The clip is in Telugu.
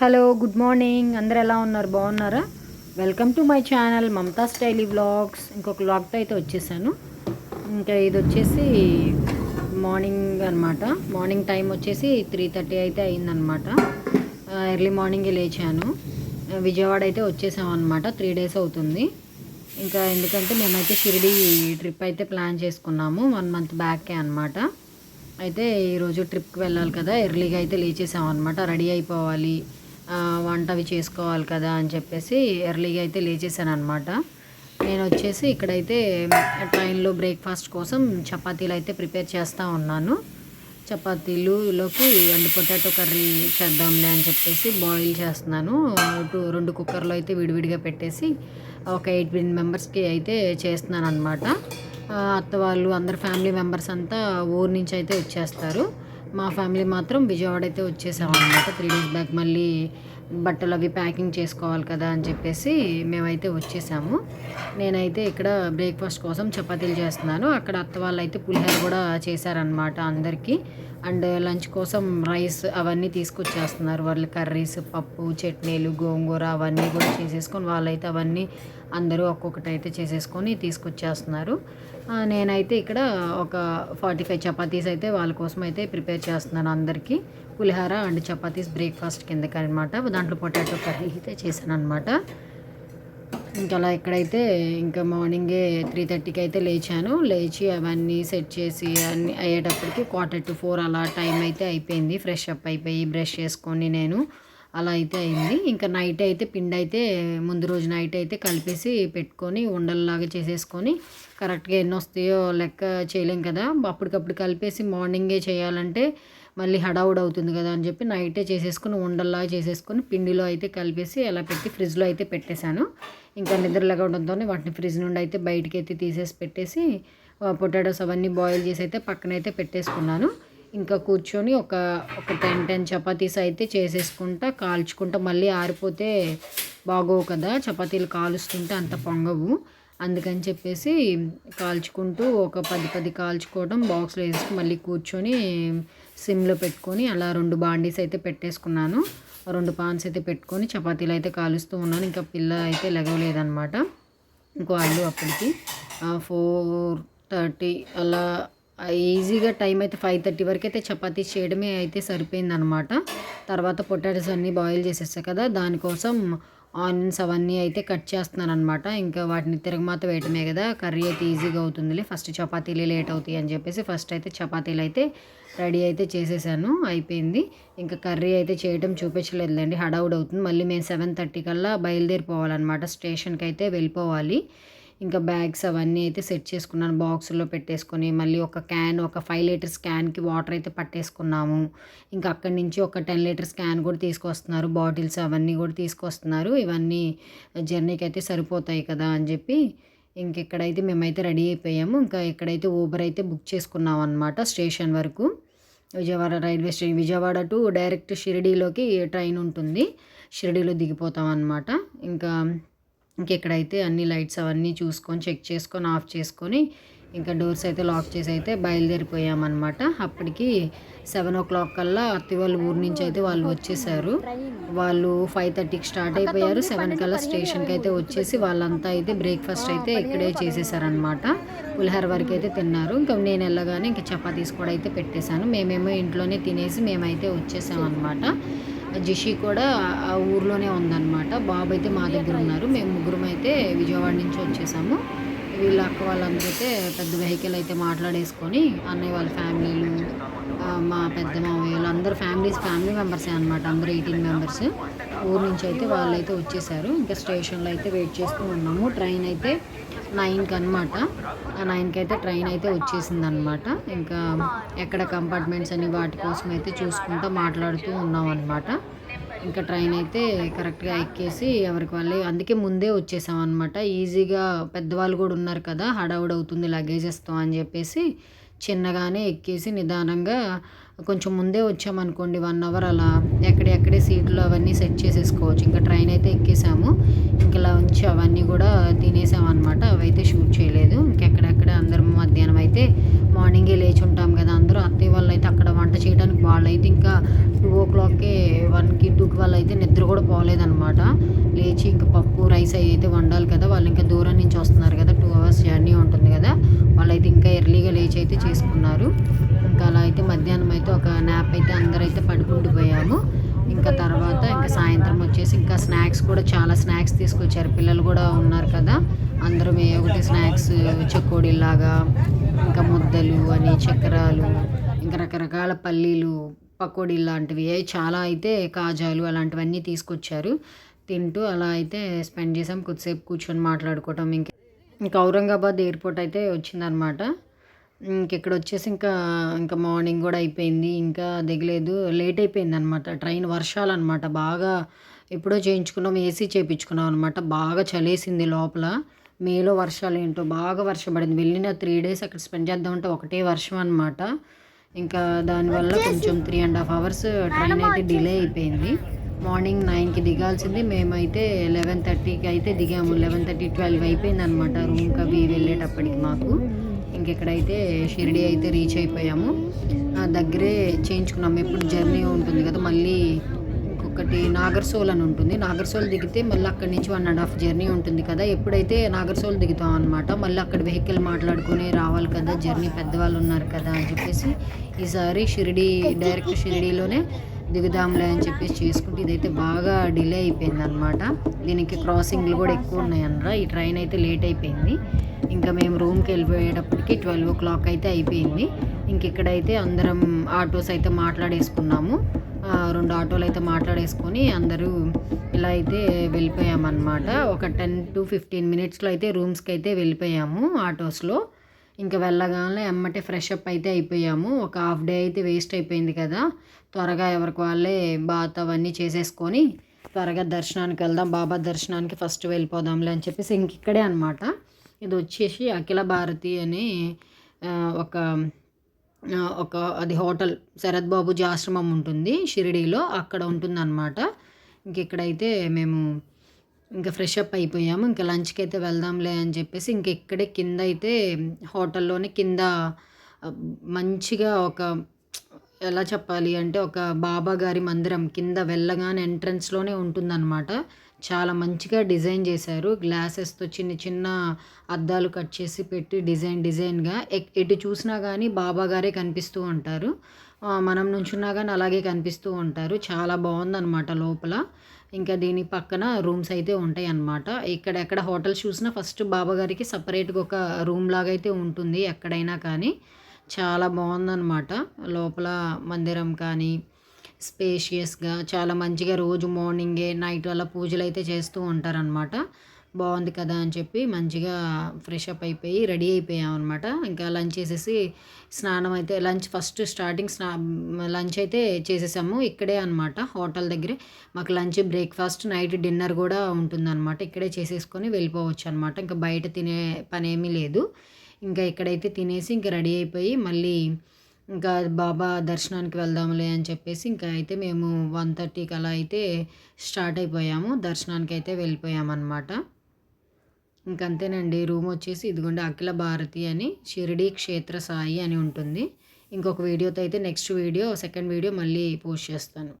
Hello good morning. అందరు ఎలా ఉన్నారు? బాగున్నారా? Welcome to my channel Mamata స్టైలీ vlogs. ఇంకొక వ్లాగ్తో అయితే వచ్చేసాను. ఇంకా ఇది వచ్చేసి మార్నింగ్ అనమాట మార్నింగ్ టైం వచ్చేసి త్రీ థర్టీ అయితే అయిందనమాట ఎర్లీ మార్నింగే లేచాను. విజయవాడ అయితే వచ్చేసామన్నమాట. అనమాట త్రీ డేస్ అవుతుంది. ఇంకా ఎందుకంటే మేమైతే షిరిడి ట్రిప్ అయితే ప్లాన్ చేసుకున్నాము. వన్ మంత్ బ్యాకే అనమాట అయితే ఈరోజు ట్రిప్కి వెళ్ళాలి కదా. ఎర్లీగా అయితే లేచేసాం అనమాట రెడీ అయిపోవాలి. వంట అవి చేసుకోవాలి కదా అని చెప్పేసి ఎర్లీగా అయితే లేచేసాను అనమాట నేను వచ్చేసి ఇక్కడైతే ట్రైన్లో బ్రేక్ఫాస్ట్ కోసం చపాతీలు అయితే ప్రిపేర్ చేస్తూ ఉన్నాను. చపాతీలులోకి అండ్ పొటాటో కర్రీ చేద్దాంలే అని చెప్పేసి బాయిల్ చేస్తున్నాను. టూ రెండు కుక్కర్లో అయితే విడివిడిగా పెట్టేసి ఒక ఎయిట్ మెంబర్స్కి అయితే చేస్తున్నాను అనమాట అత్త వాళ్ళు అందరు ఫ్యామిలీ మెంబర్స్ అంతా ఊరు నుంచి అయితే వచ్చేస్తారు. మా ఫ్యామిలీ మాత్రం విజయవాడ అయితే వచ్చేసాం అనమాట త్రీ డేస్ బ్యాక్ మళ్ళీ బట్టలు అవి ప్యాకింగ్ చేసుకోవాలి కదా అని చెప్పేసి మేమైతే వచ్చేసాము. నేనైతే ఇక్కడ బ్రేక్ఫాస్ట్ కోసం చపాతీలు చేస్తున్నాను. అక్కడ అత్త వాళ్ళు అయితే పులిహోర కూడా చేశారనమాట అందరికీ. అండ్ లంచ్ కోసం రైస్ అవన్నీ తీసుకొచ్చేస్తున్నారు. వాళ్ళు కర్రీస్ పప్పు చట్నీలు గోంగూర అవన్నీ కూడా చేసేసుకొని వాళ్ళైతే అవన్నీ అందరూ ఒక్కొక్కటి అయితే చేసేసుకొని తీసుకొచ్చేస్తున్నారు. నేనైతే ఇక్కడ ఒక ఫార్టీ ఫైవ్ చపాతీస్ అయితే వాళ్ళ కోసం అయితే ప్రిపేర్ చేస్తున్నాను అందరికీ. పులిహార అండ్ చపాతీస్ బ్రేక్ఫాస్ట్ కిందకి అనమాట దాంట్లో పొటాటో కర్రీ అయితే చేశాను అనమాట ఇంకా అలా ఇక్కడైతే ఇంకా మార్నింగే త్రీ థర్టీకి అయితే లేచాను. లేచి అవన్నీ సెట్ చేసి అన్ని అయ్యేటప్పటికి క్వార్టర్ టు ఫోర్ అలా టైం అయితే అయిపోయింది. ఫ్రెష్ అప్ అయిపోయి బ్రష్ చేసుకొని నేను అలా అయితే అయింది. ఇంకా నైట్ అయితే పిండి అయితే ముందు రోజు నైట్ అయితే కలిపేసి పెట్టుకొని ఉండల్లాగా చేసేసుకొని కరెక్ట్గా ఎన్ని వస్తాయో లెక్క చేయలేం కదా. అప్పటికప్పుడు కలిపేసి మార్నింగే చేయాలంటే మళ్ళీ హడావుడ్ అవుతుంది కదా అని చెప్పి నైటే చేసేసుకుని ఉండల్లాగా చేసేసుకొని పిండిలో అయితే కలిపేసి అలా పెట్టి ఫ్రిడ్జ్లో అయితే పెట్టేశాను. ఇంకా నిద్ర లేకపోవడంతో వాటిని ఫ్రిడ్జ్ నుండి అయితే బయటికి అయితే తీసేసి పెట్టేసి పొటాటోస్ అవన్నీ బాయిల్ చేసి అయితే పక్కనైతే పెట్టేసుకున్నాను. ఇంకా కూర్చొని ఒక ఒక టెన్ టెన్ చపాతీస్ అయితే చేసేసుకుంటా కాల్చుకుంటా. మళ్ళీ ఆరిపోతే బాగోవు కదా చపాతీలు కాలుస్తుంటే అంత పొంగవు. అందుకని చెప్పేసి కాల్చుకుంటూ ఒక పది పది కాల్చుకోవడం బాక్స్లో వేసుకుని మళ్ళీ కూర్చొని సిమ్లో పెట్టుకొని అలా రెండు బాండీస్ అయితే పెట్టేసుకున్నాను. రెండు పాన్స్ అయితే పెట్టుకొని చపాతీలు అయితే కాలుస్తూ ఉన్నాను. ఇంకా పిల్ల అయితే లెగవలేదనమాట ఇంకో వాళ్ళు అప్పటికి ఫోర్ థర్టీ అలా ఈజీగా టైం అయితే ఫైవ్ థర్టీ వరకు అయితే చపాతీ చేయడమే అయితే సరిపోయిందనమాట. తర్వాత పొటాటోస్ అన్నీ బాయిల్ చేసేస్తా కదా దానికోసం ఆనియన్స్ అవన్నీ అయితే కట్ చేస్తున్నాను అనమాట ఇంకా వాటిని తిరగమాత వేయటమే కదా కర్రీ అయితే ఈజీగా అవుతుందిలే. ఫస్ట్ చపాతీలే లేట్ అవుతాయి అని చెప్పేసి ఫస్ట్ అయితే చపాతీలు అయితే రెడీ అయితే చేసేసాను అయిపోయింది. ఇంకా కర్రీ అయితే చేయడం చూపించలేదులేండి హడావుడ్ అవుతుంది మళ్ళీ మేము సెవెన్ థర్టీ కల్లా బయలుదేరిపోవాలన్నమాట స్టేషన్కి అయితే వెళ్ళిపోవాలి. ఇంకా బ్యాగ్స్ అవన్నీ అయితే సెట్ చేసుకున్నాను. బాక్సుల్లో పెట్టేసుకొని మళ్ళీ ఒక క్యాన్ ఒక ఫైవ్ లీటర్స్ క్యాన్కి వాటర్ అయితే పట్టేసుకున్నాము. ఇంకా అక్కడి నుంచి ఒక టెన్ లీటర్స్ క్యాన్ కూడా తీసుకొస్తున్నారు. బాటిల్స్ అవన్నీ కూడా తీసుకొస్తున్నారు. ఇవన్నీ జర్నీకి అయితే సరిపోతాయి కదా అని చెప్పి ఇంకెక్కడైతే మేమైతే రెడీ అయిపోయాము. ఇంకా ఇక్కడైతే ఊబర్ అయితే బుక్ చేసుకున్నాం అనమాట స్టేషన్ వరకు. Vijayawada railway station Vijayawada to direct షిరిడీలోకి train ఉంటుంది. షిరిడీలో దిగిపోతాం అనమాట ఇంకా ఇంకెక్కడైతే అన్ని లైట్స్ అవన్నీ చూసుకొని చెక్ చేసుకొని ఆఫ్ చేసుకొని ఇంకా డోర్స్ అయితే లాక్ చేసి అయితే బయలుదేరిపోయామన్నమాట. అప్పటికి సెవెన్ ఓ క్లాక్ కల్లా అత్తి వాళ్ళ ఊరు నుంచి అయితే వాళ్ళు వచ్చేసారు. వాళ్ళు ఫైవ్ థర్టీకి స్టార్ట్ అయిపోయారు. సెవెన్ కల్లా స్టేషన్కి అయితే వచ్చేసి వాళ్ళంతా అయితే బ్రేక్ఫాస్ట్ అయితే ఇక్కడే చేసేసారనమాట పులిహోర వరకు అయితే తిన్నారు. ఇంకా నేను వెళ్ళగానే ఇంకా చపాతీస్ కూడా అయితే పెట్టేశాను. మేమేమో ఇంట్లోనే తినేసి మేమైతే వచ్చేసామన్నమాట. జిషి కూడా ఆ ఊర్లోనే ఉందన్నమాట. బాబు అయితే మా దగ్గర ఉన్నారు. మేము ముగ్గురం అయితే విజయవాడ నుంచి వచ్చేసాము. వీళ్ళ అక్క వాళ్ళందరూ అయితే పెద్ద వెహికల్ అయితే మాట్లాడేసుకొని అన్నయ్య వాళ్ళ ఫ్యామిలీలు మా పెద్ద మావయ్యలు అందరు ఫ్యామిలీస్ ఫ్యామిలీ మెంబర్సే అనమాట అందరూ ఎయిటీన్ మెంబర్స్. ఊరు నుంచి అయితే వాళ్ళైతే వచ్చేసారు. ఇంకా స్టేషన్లో అయితే వెయిట్ చేస్తూ ఉన్నాము. ట్రైన్ అయితే నైన్కి అనమాట ఆ నైన్కి అయితే ట్రైన్ అయితే వచ్చేసింది అనమాట ఇంకా ఎక్కడ కంపార్ట్మెంట్స్ అని వాటి కోసం అయితే చూసుకుంటూ మాట్లాడుతూ ఉన్నాం అనమాట ఇంకా ట్రైన్ అయితే కరెక్ట్గా ఎక్కేసి ఎవరికి వాళ్ళే అందుకే ముందే వచ్చేసాం అనమాట ఈజీగా పెద్దవాళ్ళు కూడా ఉన్నారు కదా హడావుడి అవుతుంది లగేజెస్తో అని చెప్పేసి చిన్నగానే ఎక్కేసి నిదానంగా కొంచెం ముందే వచ్చామనుకోండి వన్ అవర్ అలా. ఎక్కడెక్కడే సీట్లు అవన్నీ సెట్ చేసేసుకోవచ్చు. ఇంకా ట్రైన్ అయితే ఎక్కేసాము. ఇంకా లంచ్ అవన్నీ కూడా తినేసామన్నమాట అవైతే షూట్ చేయలేదు. ఇంకెక్కడెక్కడ అందరం మధ్యాహ్నం అయితే మార్నింగే లేచి ఉంటాం కదా అందరూ. అత్తయ్య వాళ్ళు అయితే అక్కడ వంట చేయడానికి వాళ్ళు అయితే ఇంకా టూ ఓ క్లాక్కే వన్కి వాళ్ళు అయితే నిద్ర పోలేదనమాట లేచి ఇంక పప్పు రైస్ అవి అయితే వండాలి కదా. వాళ్ళు ఇంకా దూరం నుంచి వస్తున్నారు కదా. టూ అవర్స్ జర్నీ ఉంటుంది కదా. వాళ్ళైతే ఇంకా ఎర్లీగా లేచి అయితే చేసుకున్నారు. ఇంకా అలా అయితే మధ్యాహ్నం అయితే ఒక నాప్ అయితే అందరైతే పడుకుండిపోయాము ఇంకా తర్వాత ఇంకా సాయంత్రం వచ్చేసి ఇంకా స్నాక్స్ కూడా చాలా స్నాక్స్ తీసుకొచ్చారు. పిల్లలు కూడా ఉన్నారు కదా. అందరం ఏ ఒకటి స్నాక్స్ చెక్కోడిలాగా ఇంకా ముద్దలు అని చక్రాలు ఇంకా రకరకాల పల్లీలు పకోడీ లాంటివి చాలా అయితే కాజాలు అలాంటివన్నీ తీసుకొచ్చారు. తింటూ అలా అయితే స్పెండ్ చేసాం. కొద్దిసేపు కూర్చొని మాట్లాడుకోవటం. ఇంక ఇంకా ఔరంగాబాద్ ఎయిర్పోర్ట్ అయితే వచ్చిందనమాట. ఇంక ఇక్కడ వచ్చేసి ఇంకా ఇంకా మార్నింగ్ కూడా అయిపోయింది. ఇంకా దిగలేదు. లేట్ అయిపోయింది అనమాట ట్రైన్ వర్షాలు అనమాట బాగా ఎప్పుడో చేయించుకున్నాం. ఏసీ చేయించుకున్నాం అనమాట. బాగా చలేసింది లోపల. మేలో వర్షాలు ఏంటో బాగా వర్షం పడింది. వెళ్ళిన త్రీ డేస్ అక్కడ స్పెండ్ చేద్దామంటే ఒకటే వర్షం అనమాట. ఇంకా దానివల్ల కొంచెం three and half hours train అయితే డిలే అయిపోయింది. మార్నింగ్ నైన్కి దిగాల్సింది మేమైతే లెవెన్ థర్టీకి అయితే దిగాము. లెవెన్ థర్టీ ట్వెల్వ్ అయిపోయింది అనమాట రూమ్కి అవి వెళ్ళేటప్పటికి మాకు. ఇంకెక్కడైతే షిరిడి అయితే రీచ్ అయిపోయాము. దగ్గరే చేయించుకున్నాము. ఎప్పుడు జర్నీ ఉంటుంది కదా మళ్ళీ ఒకటి నాగర్సోల్ అని ఉంటుంది. నాగర్సోల్ దిగితే మళ్ళీ అక్కడి నుంచి వన్ అండ్ హాఫ్ జర్నీ ఉంటుంది కదా. ఎప్పుడైతే నాగర్సోల్ దిగుతాం అనమాట మళ్ళీ అక్కడ వెహికల్ మాట్లాడుకుని రావాలి కదా. జర్నీ పెద్దవాళ్ళు ఉన్నారు కదా అని చెప్పేసి ఈసారి షిరిడి డైరెక్ట్ షిరిడీలోనే దిగుదాంలే అని చెప్పేసి చేసుకుంటే ఇదైతే బాగా డిలే అయిపోయింది అనమాట దీనికి క్రాసింగ్లు కూడా ఎక్కువ ఉన్నాయన్నరా ఈ ట్రైన్ అయితే లేట్ అయిపోయింది. ఇంకా మేము రూమ్కి వెళ్ళిపోయేటప్పటికి ట్వెల్వ్ ఓ క్లాక్ అయితే అయిపోయింది. ఇంక ఇక్కడైతే అందరం ఆటోస్ అయితే మాట్లాడేసుకున్నాము. రెండు ఆటోలు అయితే మాట్లాడేసుకొని అందరూ ఇలా అయితే వెళ్ళిపోయామన్నమాట. ఒక టెన్ టు ఫిఫ్టీన్ మినిట్స్లో అయితే రూమ్స్కి అయితే వెళ్ళిపోయాము ఆటోస్లో. ఇంకా వెళ్ళగానే ఎమ్మటే ఫ్రెష్ అప్ అయితే అయిపోయాము. ఒక హాఫ్ డే అయితే వేస్ట్ అయిపోయింది కదా. త్వరగా ఎవరికి వాళ్ళే బాత్ అవన్నీ చేసేసుకొని త్వరగా దర్శనానికి వెళ్దాం బాబా దర్శనానికి ఫస్ట్ వెళ్ళిపోదాంలే అని చెప్పేసి ఇంక ఇక్కడే అనమాట ఇది వచ్చేసి అఖిల భారతి అని ఒక ఒక అది హోటల్ శరత్ బాబుజీ ఆశ్రమం ఉంటుంది షిరిడీలో అక్కడ ఉంటుందన్నమాట. ఇంకిక్కడైతే మేము ఇంకా ఫ్రెష్ అప్ అయిపోయాము. ఇంకా లంచ్కి అయితే వెళ్దాంలే అని చెప్పేసి ఇంకెక్కడే కింద అయితే హోటల్లోనే కింద మంచిగా ఒక ఎలా చెప్పాలి అంటే ఒక బాబా గారి మందిరం కింద వెళ్ళగానే ఎంట్రన్స్లోనే ఉంటుందన్నమాట. చాలా మంచిగా డిజైన్ చేశారు. గ్లాసెస్తో చిన్న చిన్న అద్దాలు కట్ చేసి పెట్టి డిజైన్ డిజైన్గా ఎటు చూసినా కానీ బాబా గారే కనిపిస్తూ ఉంటారు. మనం నుంచున్నా కానీ అలాగే కనిపిస్తూ ఉంటారు. చాలా బాగుందన్నమాట లోపల. ఇంకా దీని పక్కన రూమ్స్ అయితే ఉంటాయి అన్నమాట ఇక్కడ ఎక్కడ హోటల్స్ చూసినా ఫస్ట్ బాబా గారికి సపరేట్గా ఒక రూమ్ లాగా అయితే ఉంటుంది ఎక్కడైనా కానీ. చాలా బాగుందన్నమాట. లోపల మందిరం కానీ స్పేషియస్గా చాలా మంచిగా రోజు మార్నింగే నైట్ అలా పూజలు అయితే చేస్తూ ఉంటారనమాట బాగుంది కదా అని చెప్పి మంచిగా ఫ్రెష్ అప్ అయిపోయి రెడీ అయిపోయాం అనమాట ఇంకా లంచ్ చేసేసి స్నానం అయితే లంచ్ ఫస్ట్ స్టార్టింగ్ స్నా లంచ్ అయితే చేసేసాము. ఇక్కడే అనమాట హోటల్ దగ్గరే. మాకు లంచ్ బ్రేక్ఫాస్ట్ నైట్ డిన్నర్ కూడా ఉంటుందన్నమాట. ఇక్కడే చేసేసుకొని వెళ్ళిపోవచ్చు అనమాట ఇంకా బయట తినే పని ఏమీ లేదు. ఇంకా ఇక్కడైతే తినేసి ఇంకా రెడీ అయిపోయి మళ్ళీ ఇంకా బాబా దర్శనానికి వెళ్దాంలే అని చెప్పేసి ఇంకా అయితే మేము వన్ థర్టీకి అలా అయితే స్టార్ట్ అయిపోయాము. దర్శనానికి అయితే వెళ్ళిపోయామన్నమాట. ఇంకంతేనండి రూమ్ వచ్చేసి ఇదిగోండి అఖిల భారతి అని షిరిడి క్షేత్ర సాయి అని ఉంటుంది. ఇంకొక వీడియోతో అయితే నెక్స్ట్ వీడియో సెకండ్ వీడియో మళ్ళీ పోస్ట్ చేస్తాను.